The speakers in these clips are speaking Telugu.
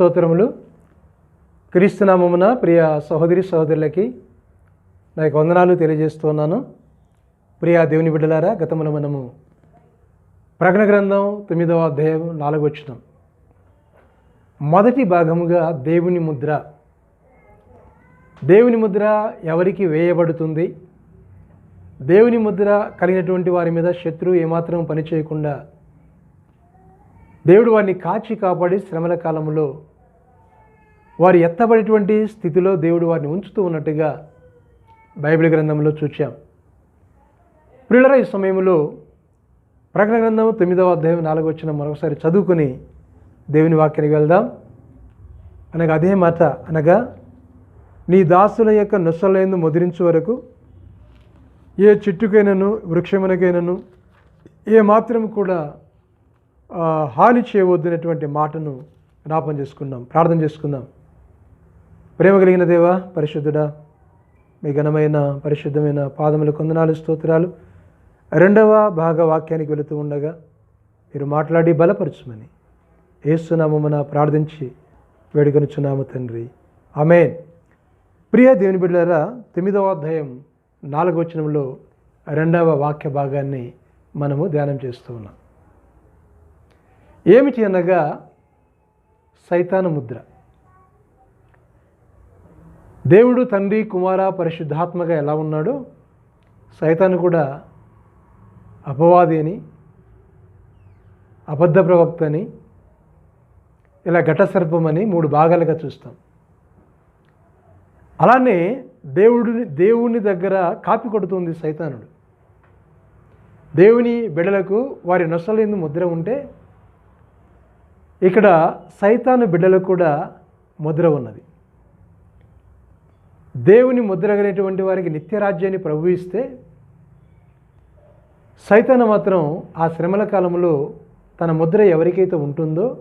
స్తోత్రములు. క్రీస్తునామమున ప్రియ సహోదరి సహోదరులకి నా యొక్క వందనాలు తెలియజేస్తున్నాను. ప్రియ దేవుని బిడ్డలారా గతంలో మనము ప్రకటన గ్రంథం తొమ్మిదవ అధ్యాయం నాలుగు వచ్చిన మొదటి భాగముగా దేవుని ముద్ర. దేవుని ముద్ర ఎవరికి వేయబడుతుంది? దేవుని ముద్ర కలిగినటువంటి వారి మీద శత్రువు ఏమాత్రం పనిచేయకుండా దేవుడు వారిని కాచి కాపాడి శ్రమల కాలంలో వారు ఎత్తబడేటువంటి స్థితిలో దేవుడు వారిని ఉంచుతూ ఉన్నట్టుగా బైబిల్ గ్రంథంలో చూచాం. ప్రియులర ఈ సమయంలో ప్రకటన గ్రంథం తొమ్మిదవ అధ్యాయం నాలుగు వచ్చిన మరొకసారి చదువుకుని దేవుని వాక్యానికి వెళ్దాం. అనగా అదే మాట అనగా నీ దాసుల యొక్క నొసలైందు ముద్రించే వరకు ఏ చెట్టుకైనను వృక్షమునకైనను ఏ మాత్రం కూడా హాని చేయవద్దనేటువంటి మాటను జ్ఞాపం చేసుకుందాం ప్రార్థన చేసుకుందాం ప్రేమ కలిగిన దేవా పరిశుద్ధుడా మీ ఘనమైన పరిశుద్ధమైన పాదములు కొందనాలు స్తోత్రాలు. రెండవ భాగ వాక్యానికి వెళుతూ ఉండగా మీరు మాట్లాడి బలపరచుమని ఏసునామమున ప్రార్థించి వేడుకొనుచున్నాము తండ్రి. ఆమెన్. ప్రియ దేవుని బిడ్డలారా తొమ్మిదవ అధ్యాయం నాలుగవ వచనంలో రెండవ వాక్య భాగాన్ని మనము ధ్యానం చేస్తూ ఉన్నాం. ఏమిటి అనగా సైతాను ముద్ర. దేవుడు తండ్రి కుమార పరిశుద్ధాత్మగా ఎలా ఉన్నాడో సైతాను కూడా అపవాది అని అబద్ధ ప్రవక్త అని ఇలా ఘటసర్పం అని మూడు భాగాలుగా చూస్తాం. అలానే దేవుడిని దేవుని దగ్గర కాపీ కొడుతుంది సైతానుడు. దేవుని బిడ్డలకు వారి నొసలేందు ముద్ర ఉంటే ఇక్కడ సైతాను బిడ్డలకు కూడా ముద్ర ఉన్నది. దేవుని ముద్ర వారికి నిత్యరాజ్యాన్ని ప్రభు ఇస్తే సైతాన్ మాత్రం ఆ శ్రమల కాలంలో తన ముద్ర ఎవరికైతే ఉంటుందో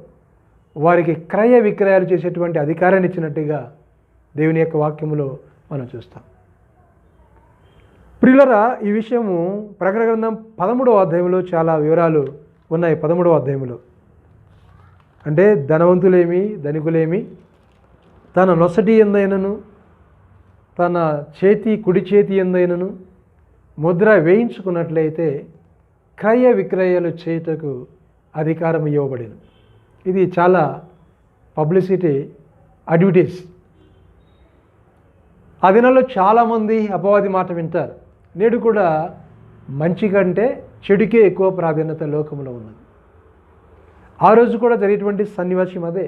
వారికి క్రయ విక్రయాలు చేసేటువంటి అధికారాన్ని ఇచ్చినట్టుగా దేవుని యొక్క వాక్యములో మనం చూస్తాం. ప్రియులరా ఈ విషయము ప్రకటన గ్రంథం పదమూడవ అధ్యాయంలో చాలా వివరాలు ఉన్నాయి. పదమూడవ అధ్యాయంలో. అంటే ధనవంతులేమి ధనికులేమి తన నొసటి ఎందైనను తన చేతి కుడి చేతి ఎందైనను ముద్ర వేయించుకున్నట్లయితే క్రయ విక్రయాలు చేయుటకు అధికారం ఇవ్వబడింది ఇది చాలా పబ్లిసిటీ అడ్వర్టైజ్. ఆ దినాల్లో చాలామంది అపవాది మాట వింటారు. నేడు కూడా మంచి కంటే చెడుకే ఎక్కువ ప్రాధాన్యత లోకంలో ఉన్నది. ఆ రోజు కూడా జరిగేటువంటి సన్నివేశం అదే.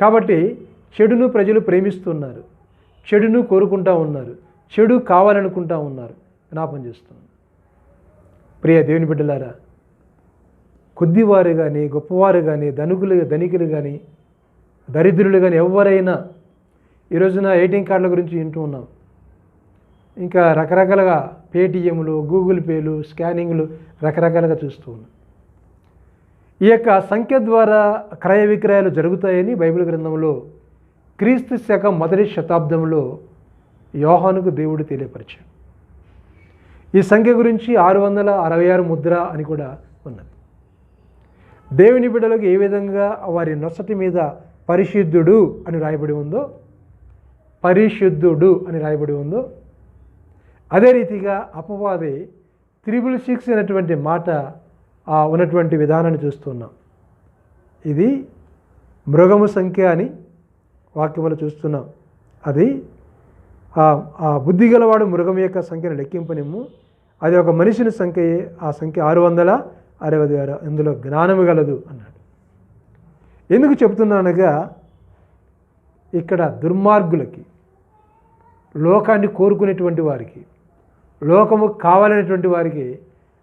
కాబట్టి చెడును ప్రజలు ప్రేమిస్తున్నారు. చెడును కోరుకుంటా ఉన్నారు. చెడు కావాలనుకుంటా ఉన్నారు. జ్ఞాపం చేస్తున్నాను. ప్రియ దేవుని బిడ్డలారా కొద్దివారు కానీ గొప్పవారు కానీ ధనుకులు ధనికులు కానీ దరిద్రులు కానీ ఎవరైనా ఈరోజున ఏటీఎం కార్డుల గురించి వింటూ ఉన్నాం. ఇంకా రకరకాలుగా పేటిఎంలు గూగుల్ పేలు స్కానింగ్లు రకరకాలుగా చూస్తూ ఉన్నాం. ఈ యొక్క సంఖ్య ద్వారా క్రయ విక్రయాలు జరుగుతాయని బైబిల్ గ్రంథంలో క్రీస్తు శక మొదటి శతాబ్దంలో యోహానుకు దేవుడు తెలియపరిచాడు. ఈ సంఖ్య గురించి ఆరు వందల అరవై ఆరు ముద్ర అని కూడా ఉన్నది. దేవుని బిడ్డలకు ఏ విధంగా వారి నొసటి మీద పరిశుద్ధుడు అని రాయబడి ఉందో పరిశుద్ధుడు అని రాయబడి ఉందో అదే రీతిగా అపవాది త్రిబుల్ సిక్స్ అనేటువంటి మాట ఉన్నటువంటి విధానాన్ని చూస్తున్నాం. ఇది మృగము సంఖ్య అని వాక్యములు చూస్తున్నాం. అది ఆ- బుద్ధి గలవాడు మృగం యొక్క సంఖ్యను లెక్కింపనిమ్ము. అది ఒక మనిషిని సంఖ్యయే ఆ సంఖ్య ఆరు వందల అరవై ఆరు. ఇందులో జ్ఞానము గలదు అన్నాడు. ఎందుకు చెప్తున్నానగా ఇక్కడ దుర్మార్గులకి లోకాన్ని కోరుకునేటువంటి వారికి లోకము కావాలనేటువంటి వారికి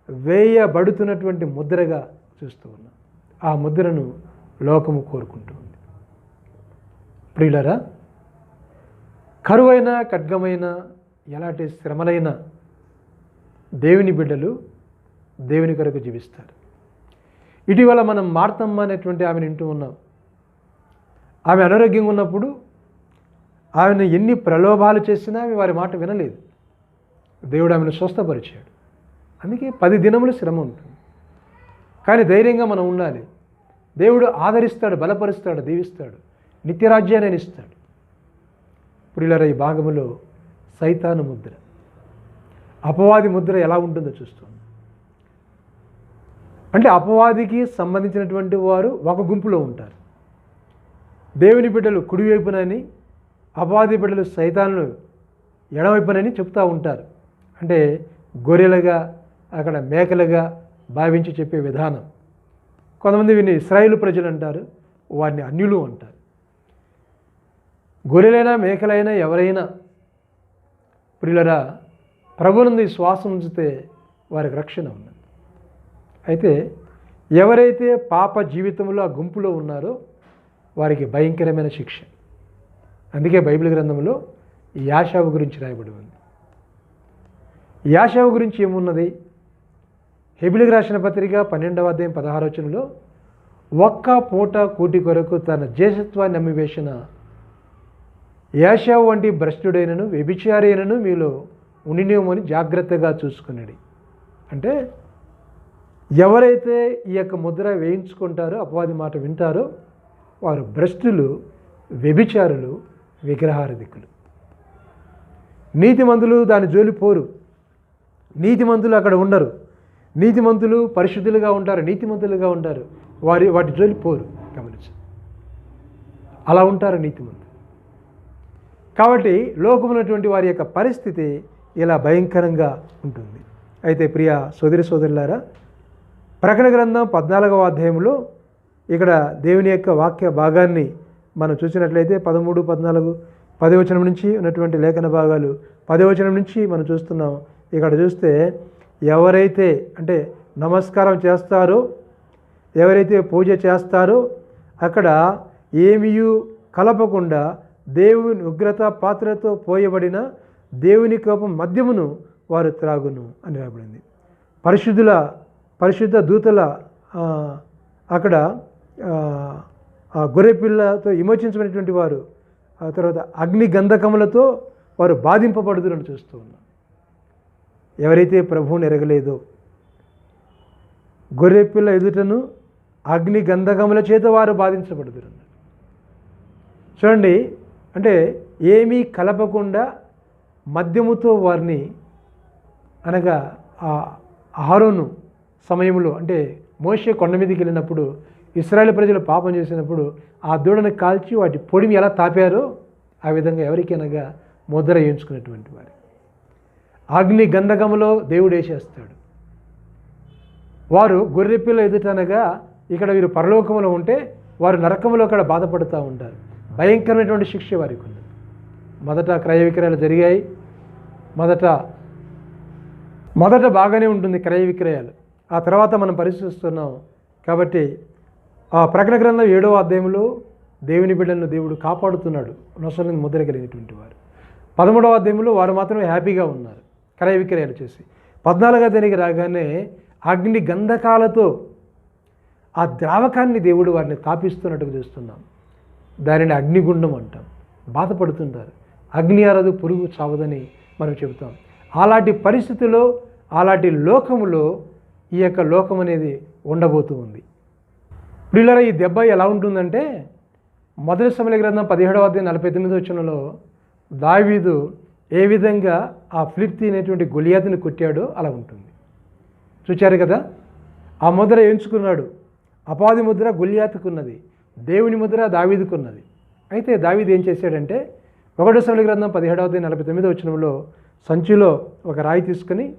వేయబడుతున్నటువంటి ముద్రగా చూస్తూ ఉన్నాం. ఆ ముద్రను లోకము కోరుకుంటూ ఉంది. ప్రియులరా కరువైన ఖడ్గమైన ఎలాంటి శ్రమలైన దేవుని బిడ్డలు దేవుని కొరకు జీవిస్తారు. ఇటీవల మనం మార్తమ్మ అనేటువంటి ఆమెను వింటూ ఉన్నాం. ఆమె అనారోగ్యంగా ఉన్నప్పుడు ఆమెను ఎన్ని ప్రలోభాలు చేసినా ఆమె వారి మాట వినలేదు. దేవుడు ఆమెను స్వస్థపరిచాడు. అందుకే పది దినములు శ్రమ ఉంటుంది. కానీ ధైర్యంగా మనం ఉండాలి. దేవుడు ఆదరిస్తాడు బలపరుస్తాడు దీవిస్తాడు. నిత్యరాజ్యాన్ని ఇస్తాడు. ప్రియులర ఈ భాగములో సైతాను ముద్ర. అపవాది ముద్ర ఎలా ఉంటుందో చూస్తుంది అంటే అపవాదికి సంబంధించినటువంటి వారు ఒక గుంపులో ఉంటారు. దేవుని బిడ్డలు కుడివైపునని అపవాది బిడ్డలు సైతాన్లు ఎడవైపునని చెప్తూ ఉంటారు. అంటే గొర్రెలుగా అక్కడ మేకలుగా భావించి చెప్పే విధానం. కొంతమంది వీరిని ఇస్రాయిల్ ప్రజలు అంటారు వారిని అన్యులు అంటారు. గొర్రెలైనా మేకలైనా ఎవరైనా ప్రియులరా ప్రభునందు శ్వాస ఉంచితే వారికి రక్షణ ఉన్నది. అయితే ఎవరైతే పాప జీవితంలో ఆ గుంపులో ఉన్నారో వారికి భయంకరమైన శిక్ష. అందుకే బైబిల్ గ్రంథంలో ఈ యాషావు గురించి రాయబడి ఉంది. యాషావు గురించి ఏమున్నది? హెబిలికి రాసిన పత్రిక పన్నెండవ అధ్యాయం పదహారోచనలో ఒక్క పూట కూటి కొరకు తన జేసత్వాన్ని నమ్మివేసిన యాషావు వంటి భ్రష్టుడైనను వ్యభిచారైనను మీలో ఉండినేమని జాగ్రత్తగా చూసుకున్నాడు అంటే ఎవరైతే ఈ యొక్క ముద్ర వేయించుకుంటారో అపవాది మాట వింటారో వారు భ్రష్టులు వ్యభిచారులు విగ్రహారధికులు. నీతిమంతులు దాని జోలి పోరు. నీతిమంతులు అక్కడ ఉండరు. నీతిమంతులు పరిశుద్ధులుగా ఉంటారు నీతిమంతులుగా ఉంటారు. వారి వాటి జోలి పోరు. గమనించు. అలా ఉంటారు నీతిమంతులు. కాబట్టి లోకమున్నటువంటి వారి యొక్క పరిస్థితి ఇలా భయంకరంగా ఉంటుంది. అయితే ప్రియ సోదరి సోదరులారా ప్రకటన గ్రంథం పద్నాలుగవ అధ్యాయంలో ఇక్కడ దేవుని యొక్క వాక్య భాగాన్ని మనం చూసినట్లయితే పదమూడు పద్నాలుగు పదవచనం నుంచి ఉన్నటువంటి లేఖన భాగాలు పదవచనం నుంచి మనం చూస్తున్నాం. ఇక్కడ చూస్తే ఎవరైతే అంటే నమస్కారం చేస్తారో ఎవరైతే పూజ చేస్తారో అక్కడ ఏమియు కలపకుండా దేవుని ఉగ్రత పాత్రతో పోయబడిన దేవుని కోపం మద్యమును వారు త్రాగును అని రాబడింది పరిశుద్ధుల పరిశుద్ధ దూతల అక్కడ ఆ, గొర్రెపిల్లతో విమోచించబడినటువంటి వారు ఆ తర్వాత అగ్ని గంధకములతో వారు బాధింపబడుదురని చూస్తూ ఉన్నాం. ఎవరైతే ప్రభువుని ఎరగలేదో గొర్రెపిల్ల ఎదుటను అగ్ని గంధకముల చేత వారు బాధించబడుదురు చూడండి అంటే ఏమీ కలపకుండా మద్యముతో వారిని అనగా ఆ ఆహారోను సమయంలో అంటే మోషే కొండ మీదకి వెళ్ళినప్పుడు ఇస్రాయేల్ ప్రజలు పాపం చేసినప్పుడు ఆ దూడను కాల్చి వాటి పొడిని ఎలా తాపారో ఆ విధంగా ఎవరికైనాగా ముద్ర వేయించుకున్నటువంటి వారు. అగ్ని గంధకంలో దేవుడు వేసేస్తాడు. వారు గొర్రెపిల్ల ఎదుటనగా ఇక్కడ వీరు పరలోకములో ఉంటే వారు నరకములో అక్కడ బాధపడుతూ ఉంటారు. భయంకరమైనటువంటి శిక్ష వారికి ఉంది మొదట క్రయ విక్రయాలు జరిగాయి. మొదట మొదట బాగానే ఉంటుంది క్రయ విక్రయాలు ఆ తర్వాత మనం పరిశీలిస్తున్నాం కాబట్టి ఆ ప్రకటన గ్రంథం ఏడవ అధ్యాయంలో దేవుని బిడ్డలను దేవుడు కాపాడుతున్నాడు. నొసలని ముద్ర కలిగినటువంటి వారు. పదమూడవ అధ్యాయంలో వారు మాత్రమే హ్యాపీగా ఉన్నారు. క్రయ విక్రయాలు చేసి. పద్నాలుగో అధ్యాయానికి రాగానే అగ్ని గంధకాలతో ఆ ద్రావకాన్ని దేవుడు వారిని తాపిస్తున్నట్టుగా చూస్తున్నాం. దానిని అగ్నిగుండం అంటాం. బాధపడుతుంటారు. అగ్ని అరదు పురుగు చావదని మనం చెబుతాం. అలాంటి పరిస్థితిలో అలాంటి లోకములో ఈ యొక్క లోకం అనేది ఉండబోతూ ఉంది. ప్రియులరా ఈ దెబ్బ ఎలా ఉంటుందంటే మొదటి సమయ గ్రంథం పదిహేడవ అధ్యాయం నలభై తొమ్మిది వచ్చినలో దావీదు ఏ విధంగా ఆ ఫిలిప్తీ అనేటువంటి గొలియాతుని కొట్టాడో అలా ఉంటుంది. చూచారు కదా? ఆ ముద్ర ఎంచుకున్నాడు. అపాది ముద్ర గొలియాతుకున్నది. దేవుని ముద్ర దావీదుకున్నది. అయితే దావీదు ఏం చేశాడంటే ఒకటో సమయ గ్రంథం పదిహేడవ నలభై తొమ్మిదో వచ్చినంలో సంచిలో ఒక రాయి తీసుకుని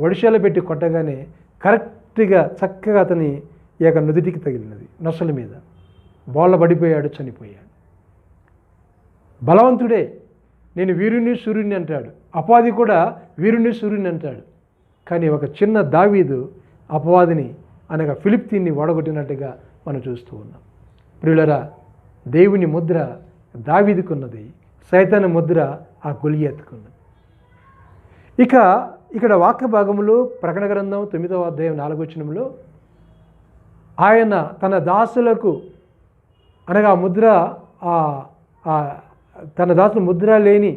ఒడిశాలో పెట్టి కొట్టగానే కరెక్ట్గా చక్కగా అతని ఈ యొక్క నుదుటికి తగిలినది నొసల మీద. బోళ్ళ పడిపోయాడు చనిపోయాడు. బలవంతుడే నేను వీరుని సూర్యుని అంటాడు. అపవాది కూడా వీరుని సూర్యుని అంటాడు. కానీ ఒక చిన్న దావీదు అపవాదిని అనగా ఫిలిప్తీన్ని ఓడగొట్టినట్టుగా మనం చూస్తూ ఉన్నాం. ప్రియులరా దేవుని ముద్ర దావిదుకున్నది సైతాన ముద్ర ఆ గొలియత్తుకున్నది ఇక ఇక్కడ వాక్య భాగంలో ప్రకటన గ్రంథం తొమ్మిదవ అధ్యాయం నాలుగోచనంలో ఆయన తన దాసులకు అనగా ఆ ముద్ర ఆ- తన దాసులు ముద్ర లేని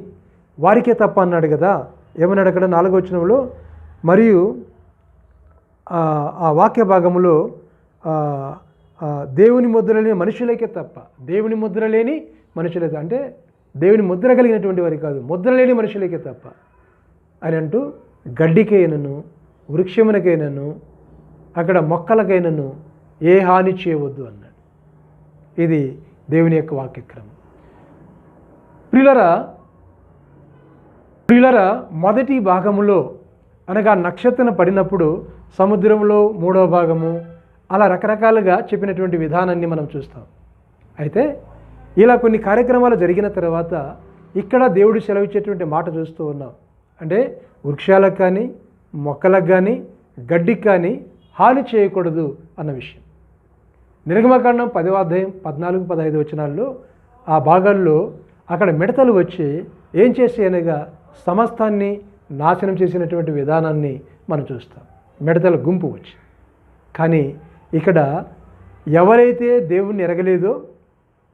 వారికే తప్ప అన్నాడు కదా. ఏమన్నాడు అక్కడ నాలుగోచనంలో మరియు ఆ వాక్య భాగంలో దేవుని ముద్ర లేని మనుషులకే తప్ప దేవుని ముద్ర లేని మనుషులకే అంటే దేవుని ముద్ర కలిగినటువంటి వారి కాదు ముద్ర లేని మనుషులకే తప్ప. అని అంటూ గడ్డికైనను వృక్షమునకైనను అక్కడ మొక్కలకైనను ఏ హాని చేయవద్దు అన్నాడు. ఇది దేవుని యొక్క వాక్యక్రమం. ప్రిలరా ప్రిలరా మొదటి భాగములో అనగా నక్షత్రం పడినప్పుడు సముద్రంలో మూడవ భాగము అలా రకరకాలుగా చెప్పినటువంటి విధానాన్ని మనం చూస్తాం. అయితే ఇలా కొన్ని కార్యక్రమాలు జరిగిన తర్వాత ఇక్కడ దేవుడు సెలవిచ్చేటువంటి మాట చూస్తూ ఉన్నాం. అంటే వృక్షాలకు కానీ మొక్కలకు కానీ గడ్డికి కానీ హాని చేయకూడదు అన్న విషయం. నిర్గమకాండం పదవ అధ్యాయం పద్నాలుగు పదహైదు వచనాల్లో ఆ భాగాల్లో అక్కడ మిడతలు వచ్చి ఏం చేసి అనగా సమస్తాన్ని నాశనం చేసినటువంటి విధానాన్ని మనం చూస్తాం. మిడతల గుంపు వచ్చి. కానీ ఇక్కడ ఎవరైతే దేవుణ్ణి ఎరగలేదో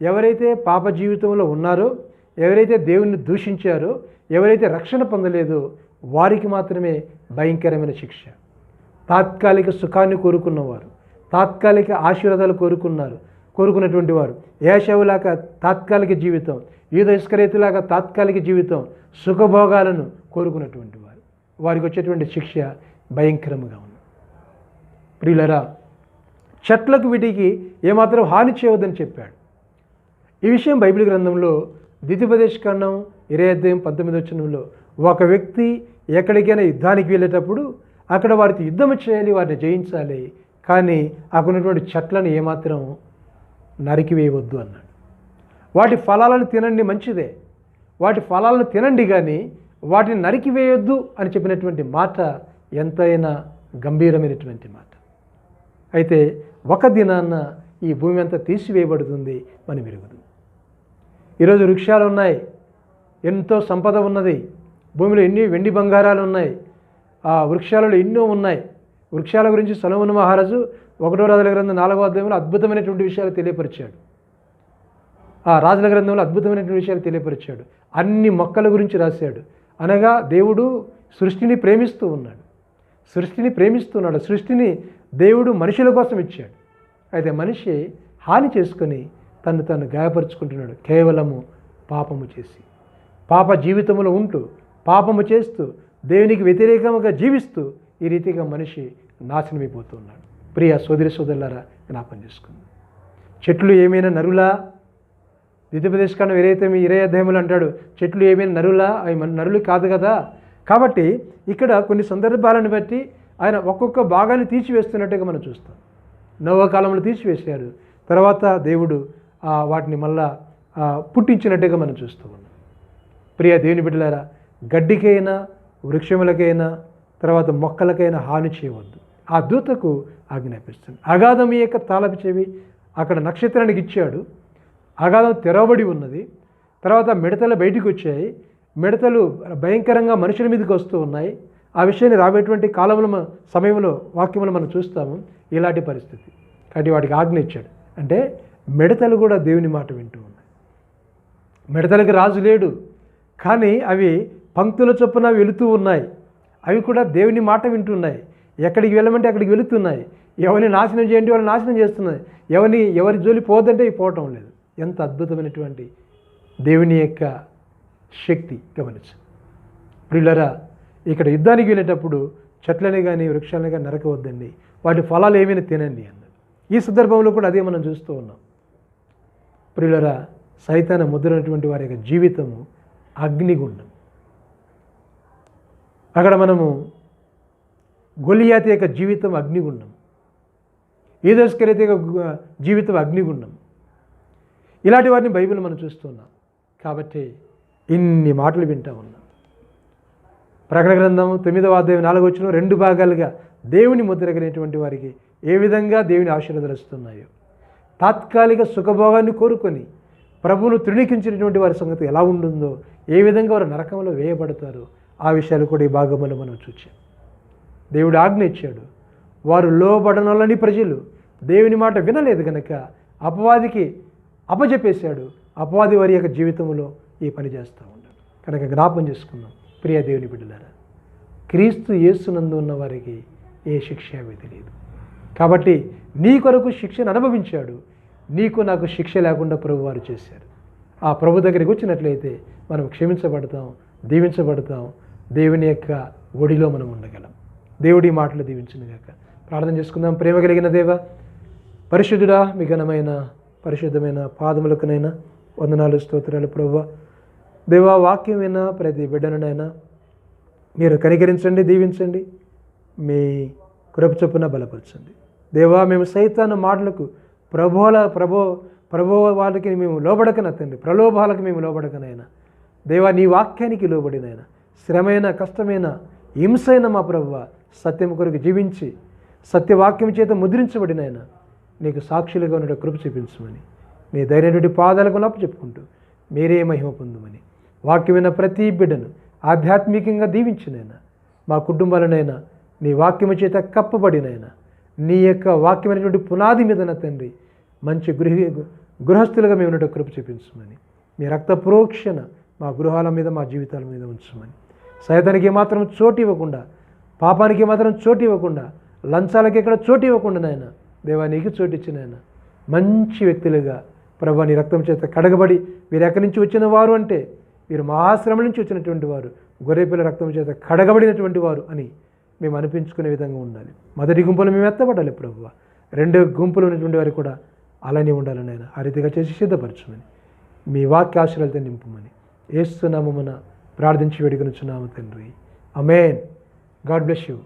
ఎవరైతే పాప జీవితంలో ఉన్నారో ఎవరైతే దేవుణ్ణి దూషించారో ఎవరైతే రక్షణ పొందలేదో వారికి మాత్రమే భయంకరమైన శిక్ష. తాత్కాలిక సుఖాన్ని కోరుకున్నవారు తాత్కాలిక ఆశీర్వాదాలు కోరుకున్నారు కోరుకున్నటువంటి వారు. ఏషవులాగా తాత్కాలిక జీవితం ఈద ఇస్కరేతులాగా తాత్కాలిక జీవితం సుఖభోగాలను కోరుకున్నటువంటి వారు. వారికి వచ్చేటువంటి శిక్ష భయంకరంగా ఉంది. ప్రియులరా చెట్లకు వీటికి ఏమాత్రం హాని చేయవద్దని చెప్పాడు. ఈ విషయం బైబిల్ గ్రంథంలో ద్వితీయోపదేశ ఖండం ఇరవై అధ్యాయం పంతొమ్మిది వచనంలో ఒక వ్యక్తి ఎక్కడికైనా యుద్ధానికి వెళ్ళేటప్పుడు అక్కడ వారికి యుద్ధం చేయాలి వారిని జయించాలి కానీ అక్కడ చెట్లను ఏమాత్రం నరికివేయవద్దు అన్నాడు. వాటి ఫలాలను తినండి మంచిదే. వాటి ఫలాలను తినండి కానీ వాటిని నరికివేయొద్దు అని చెప్పినటువంటి మాట ఎంతైనా గంభీరమైనటువంటి మాట. అయితే ఒక దినాన్న ఈ భూమి అంతా తీసివేయబడుతుంది అని విరుగుదు ఈరోజు వృక్షాలు ఉన్నాయి ఎంతో సంపద ఉన్నది భూమిలో ఎన్ని వెండి బంగారాలు ఉన్నాయి ఆ వృక్షాలలో ఎన్నో ఉన్నాయి. వృక్షాల గురించి సొలమున మహారాజు ఒకటో రాజుల గ్రంథం నాలుగో అధ్యాయంలో అద్భుతమైనటువంటి విషయాలు తెలియపరిచాడు. ఆ రాజుల గ్రంథంలో అద్భుతమైనటువంటి విషయాలు తెలియపరిచాడు. అన్ని మొక్కల గురించి రాశాడు. అనగా దేవుడు సృష్టిని ప్రేమిస్తూ ఉన్నాడు. సృష్టిని ప్రేమిస్తున్నాడు సృష్టిని దేవుడు మనుషుల కోసం ఇచ్చాడు. అయితే మనిషి హాని చేసుకొని తను తను గాయపరుచుకుంటున్నాడు. కేవలము పాపము చేసి. పాప జీవితంలో ఉంటూ పాపము చేస్తూ దేవునికి వ్యతిరేకంగా జీవిస్తూ ఈ రీతిగా మనిషి నాశనమైపోతున్నాడు. ప్రియ సోదరి సోదరులారా జ్ఞాపం చేసుకుంది. చెట్లు ఏమైనా నరులా? ద్వితీయోపదేశకాండం ఏదైతే మీ ఇరవై అధ్యాయములు అంటాడు చెట్లు ఏమైనా నరులా? అవి మన నరులు కాదు కదా? కాబట్టి ఇక్కడ కొన్ని సందర్భాలను బట్టి ఆయన ఒక్కొక్క భాగాన్ని తీసివేస్తున్నట్టుగా మనం చూస్తాం. నవకాలంలో తీసివేశారు తర్వాత దేవుడు వాటిని మళ్ళా పుట్టించినట్టుగా మనం చూస్తూ ఉన్నాం. ప్రియ దేవుని బిడ్డలారా గడ్డికైనా వృక్షములకైనా తర్వాత మొక్కలకైనా హాని చేయవద్దు. ఆ దూతకు ఆజ్ఞాపిస్తుంది అగాధం యొక్క తాళపు చెవి అక్కడ నక్షత్రానికి ఇచ్చాడు. అగాధం తెరవబడి ఉన్నది. తర్వాత మిడతలు బయటికి వచ్చాయి. మిడతలు భయంకరంగా మనుషుల మీదకి వస్తూ ఉన్నాయి. ఆ విషయాన్ని రాబోయేటువంటి కాలంలో సమయంలో వాక్యంలో మనం చూస్తాము. ఇలాంటి పరిస్థితి. కాబట్టి వాడికి ఆజ్ఞ ఇచ్చాడు. అంటే మిడతలు కూడా దేవుని మాట వింటూ ఉన్నాయి. మెడతలకు రాజు లేడు. కానీ అవి పంక్తుల చొప్పున వెళుతూ ఉన్నాయి. అవి కూడా దేవుని మాట వింటున్నాయి. ఎక్కడికి వెళ్ళమంటే అక్కడికి వెళుతున్నాయి. ఎవరిని నాశనం చేయండి వాళ్ళు నాశనం చేస్తున్నాయి. ఎవరిని ఎవరి జోలి పోదంటే పోవటం లేదు. ఎంత అద్భుతమైనటువంటి దేవుని యొక్క శక్తి గమనించు. ప్రియులరా ఇక్కడ యుద్ధానికి వెళ్ళేటప్పుడు చెట్లని కానీ వృక్షాలని కానీ నరకవద్దండి. వాటి ఫలాలు ఏమైనా తినండి అన్నాడు. ఈ సందర్భంలో కూడా అదే మనం చూస్తూ ఉన్నాం. ప్రియులరా సైతాన ముద్రైనటువంటి వారి యొక్క జీవితము అగ్నిగుండం. అక్కడ మనము గొలియాతి యొక్క జీవితం అగ్నిగుండం. ఈదస్కరైతే జీవితం అగ్నిగుండం. ఇలాంటి వారిని బైబిల్ మనం చూస్తున్నాం కాబట్టి ఇన్ని మాటలు వింటా ఉన్నాం. ప్రకటన గ్రంథం తొమ్మిదవ అధ్యాయం నాలుగు వచ్చిన రెండు భాగాలుగా దేవుని ముద్ర కలిగినటువంటి వారికి ఏ విధంగా దేవుని ఆశీర్వాదాలు తాత్కాలిక సుఖభోగాన్ని కోరుకొని ప్రభువును తృణీకించినటువంటి వారి సంగతి ఎలా ఉంటుందో ఏ విధంగా వారు నరకంలో వేయబడతారు ఆ విషయాలు కూడా ఈ భాగంలో మనం చూచాం. దేవుడు ఆజ్ఞ ఇచ్చాడు. వారు లోబడనలని ప్రజలు దేవుని మాట వినలేదు కనుక అపవాదికి అపజెప్పేశాడు అపవాది వారి యొక్క జీవితంలో ఈ పని చేస్తూ ఉన్నాడు. కనుక జ్ఞాపం చేసుకుందాం. ప్రియ దేవుని బిడ్డలారా క్రీస్తు యేసునందు ఉన్న వారికి ఏ శిక్ష విధి లేదు కాబట్టి నీ కొరకు శిక్షను అనుభవించాడు నీకు నాకు శిక్ష లేకుండా ప్రభు వారు చేశారు. ఆ ప్రభు దగ్గరికి వచ్చినట్లయితే మనం క్షమించబడతాం దీవించబడతాం దేవుని యొక్క ఒడిలో మనం ఉండగలం. దేవుడి మాటలు దీవించినగాక ప్రార్థన చేసుకుందాం. ప్రేమ కలిగిన దేవ పరిశుద్ధుడా మీ ఘనమైన పరిశుద్ధమైన పాదములకునైనా వందనాలు స్తోత్రాలు ప్రభు దేవా వాక్యమైనా? ప్రతి బిడ్డనునైనా మీరు కనికరించండి దీవించండి. మీ కృప చొప్పున బలపరచండి. దేవా మేము సైతాన మాటలకు ప్రభువుల ప్రభో ప్రభు వాళ్ళకి మేము లోబడకన తండ్రి? ప్రలోభాలకు మేము లోబడకనైనా? దేవా నీ వాక్యానికి లోబడినైనా? శ్రమైన కష్టమైన హింసైన మా ప్రభువ సత్యం కొరకు జీవించి సత్యవాక్యం చేత ముద్రించబడినైనా నీకు సాక్షులుగా ఉన్న కృప చూపించమని నీ ధైర్యటువంటి పాదాలకు నప్పు చెప్పుకుంటూ మీరే మహిమ పొందమని వాక్యమైన ప్రతి బిడ్డను ఆధ్యాత్మికంగా దీవించినైనా మా కుటుంబాలనైనా నీ వాక్యము చేత కప్పబడినైనా నీ యొక్క వాక్యమైనటువంటి పునాది మీద నా తండ్రి మంచి గృహ గృహస్థులుగా మేము ఉన్నట్టు కృప చూపించమని మీ రక్త ప్రోక్షణ మా గృహాల మీద మా జీవితాల మీద ఉంచమని. సైతానికి మాత్రం చోటు ఇవ్వకుండా పాపానికి మాత్రం చోటు ఇవ్వకుండా లంచాలకి ఎక్కడ చోటు ఇవ్వకుండా నాయన దేవానికి చోటు ఇచ్చిన మంచి వ్యక్తులుగా ప్రభా నీ రక్తం చేత కడగబడి మీరు ఎక్కడి నుంచి వచ్చిన వారు అంటే మీరు మా ఆశ్రమం నుంచి వచ్చినటువంటి వారు గొర్రెపిల్ల రక్తం చేత కడగబడినటువంటి వారు అని మేము అనిపించుకునే విధంగా ఉండాలి. మొదటి గుంపులు మేము ఎత్తబడాలి ప్రభు రెండో గుంపులు ఉన్నటువంటి వారు కూడా అలానే ఉండాలని ఆయన ఆ రీతిగా చేసి సిద్ధపరచమని మీ వాక్య ఆశలతో నింపమని ఏస్తున్నామన ప్రార్థించి వేడుకొనుచున్నాము తండ్రి. Amen God bless you.